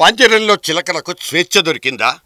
పంజరంలో చిలకలకు స్వేచ్ఛ దొరికిందా?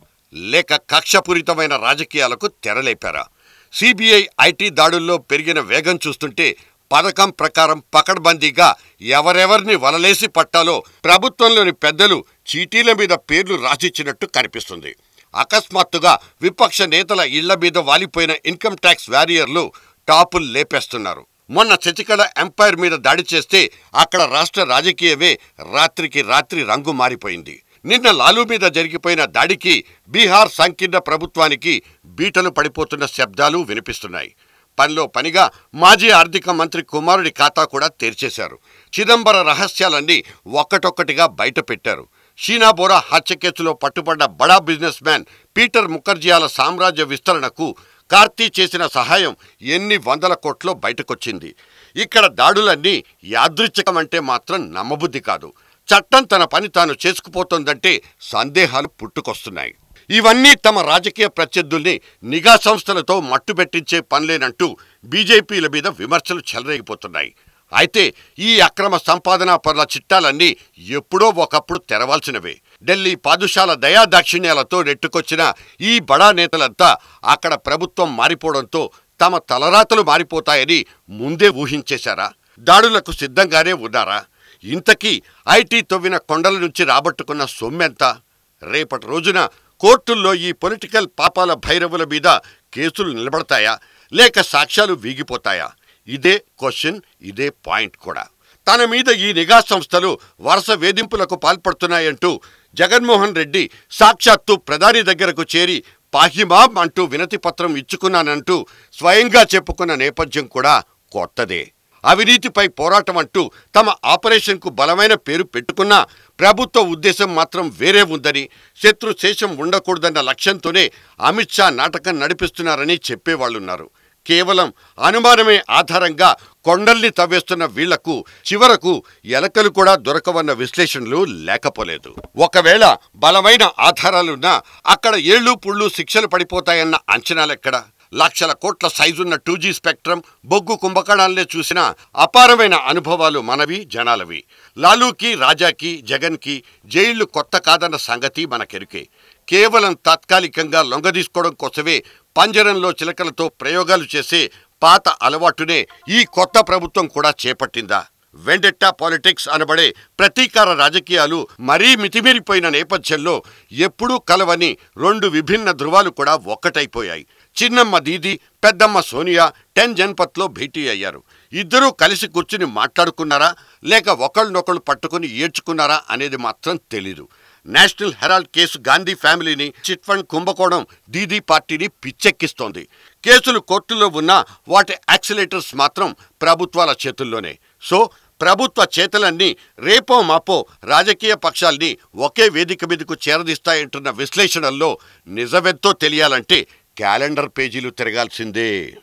లేక కక్షపూరితమైన రాజకీయాలకు తెరలేపారా? సిబిఐ ఐటీ దాడుల్లో పెరిగిన వేగం చూస్తుంటే పథకం ప్రకారం పకడ్బందీగా ఎవరెవరిని వలలేసి పట్టాలో ప్రభుత్వంలోని పెద్దలు చీటీల మీద పేర్లు రాసిచ్చినట్టు కనిపిస్తుంది. అకస్మాత్తుగా విపక్ష నేతల ఇళ్ళ మీద వాలిపోయిన ఇన్కమ్ ట్యాక్స్ వారియర్లు టాపులు లేపేస్తున్నారు. మొన్న చతికళ ఎంపైర్ మీద దాడి చేస్తే అక్కడ రాష్ట్ర రాజకీయమే రాత్రికి రాత్రి రంగు మారిపోయింది. నిన్న లాలు మీద జరిగిపోయిన దాడికి బీహార్ సంకీర్ణ ప్రభుత్వానికి బీటలు పడిపోతున్న శబ్దాలు వినిపిస్తున్నాయి. పనిలో పనిగా మాజీ ఆర్థిక మంత్రి కుమారుడి ఖాతా కూడా తెరిచేశారు. చిదంబర రహస్యాలన్నీ ఒక్కటొక్కటిగా బయటపెట్టారు. షీనాబోరా షీనా బోరా హత్య కేసులో పట్టుబడ్డ బడా బిజినెస్ మ్యాన్ పీటర్ ముఖర్జియాల సామ్రాజ్య విస్తరణకు కార్తీ చేసిన సహాయం ఎన్ని వందల కోట్లో బయటకొచ్చింది. ఇక్కడ దాడులన్నీ యాదృచ్ఛికమంటే మాత్రం నమ్మబుద్ధి కాదు. చట్టం తన పని తాను చేసుకుపోతోందంటే సందేహాలు పుట్టుకొస్తున్నాయి. ఇవన్నీ తమ రాజకీయ ప్రత్యర్థుల్ని నిఘా సంస్థలతో మట్టుబెట్టించే పనిలేనంటూ బీజేపీల మీద విమర్శలు చెలరేగిపోతున్నాయి. అయితే ఈ అక్రమ సంపాదనా పనుల చిట్టాలన్నీ ఎప్పుడో ఒకప్పుడు తెరవాల్సినవే. ఢిల్లీ పాదుషాల దయాదాక్షిణ్యాలతో నెట్టుకొచ్చిన ఈ బడా నేతలంతా అక్కడ ప్రభుత్వం మారిపోవడంతో తమ తలరాతలు మారిపోతాయని ముందే ఊహించేశారా? దాడులకు సిద్ధంగానే ఉన్నారా? ఇంతకీ ఐటీ తవ్విన కొండల నుంచి రాబట్టుకున్న సొమ్మెంత? రేపటి రోజున కోర్టుల్లో ఈ పొలిటికల్ పాపాల భైరవుల మీద కేసులు నిలబడతాయా? లేక సాక్ష్యాలు వీగిపోతాయా? ఇదే క్వశ్చన్ ఇదే పాయింట్ కూడా. తన మీద ఈ నిఘా సంస్థలు వరుస వేధింపులకు పాల్పడుతున్నాయంటూ జగన్మోహన్ రెడ్డి సాక్షాత్తు ప్రధాని దగ్గరకు చేరి పాహిమాం అంటూ వినతి పత్రం ఇచ్చుకున్నానంటూ స్వయంగా చెప్పుకున్న నేపథ్యం కూడా కొత్తదే. అవినీతిపై పోరాటం అంటూ తమ ఆపరేషన్కు బలమైన పేరు పెట్టుకున్నా ప్రభుత్వ ఉద్దేశం మాత్రం వేరే ఉందని శత్రు శేషం ఉండకూడదన్న లక్ష్యంతోనే అమిత్ షా నాటకం నడిపిస్తున్నారని చెప్పేవాళ్ళున్నారు కేవలం అనుమానమే ఆధారంగా కొండల్ని తవ్వేస్తున్న వీళ్ళకు చివరకు ఎలకలు కూడా దొరకవన్న విశ్లేషణలు లేకపోలేదు. ఒకవేళ బలమైన ఆధారాలున్నా అక్కడ ఏళ్ళు పుళ్ళు శిక్షలు పడిపోతాయన్న అంచనాలెక్కడ? లక్షల కోట్ల సైజున్న టూ జీ స్పెక్ట్రమ్ బొగ్గు కుంభకణాలనే చూసిన అపారమైన అనుభవాలు మనవి జనాలవి. లాలూకి రాజాకి జగన్కి జైళ్ళు కొత్త కాదన్న సంగతి మనకెరుకే. కేవలం తాత్కాలికంగా లొంగదీసుకోవడం కోసమే పంజరంలో చిలకలతో ప్రయోగాలు చేసే పాత అలవాటునే ఈ కొత్త ప్రభుత్వం కూడా చేపట్టిందా? వెండెట్టా పాలిటిక్స్ అనబడే ప్రతీకార రాజకీయాలు మరీ మితిమీరిపోయిన నేపథ్యంలో ఎప్పుడూ కలవని రెండు విభిన్న ధృవాలు కూడా ఒక్కటైపోయాయి. చిన్నమ్మ దీది పెద్దమ్మ సోనియా టెన్ జన్పత్లో భేటీ అయ్యారు. ఇద్దరూ కలిసి కూర్చుని మాట్లాడుకున్నారా? లేక ఒకళ్ళనొకళ్ళు పట్టుకుని ఏడ్చుకున్నారా? అనేది మాత్రం తెలీదు. నేషనల్ హెరాల్డ్ కేసు గాంధీ ఫ్యామిలీని చిట్ ఫండ్ కుంభకోణం దీదీ పార్టీని పిచ్చెక్కిస్తోంది. కేసులు కోర్టులో ఉన్నా వాటి యాక్సిలేటర్స్ మాత్రం ప్రభుత్వాల చేతుల్లోనే. సో ప్రభుత్వ చేతలన్నీ రేపో మాపో రాజకీయ పక్షాల్ని ఒకే వేదిక మీదకు చేరదీస్తాయంటున్న విశ్లేషణల్లో నిజమెంతో తెలియాలంటే క్యాలెండర్ పేజీలు తిరగాల్సిందే.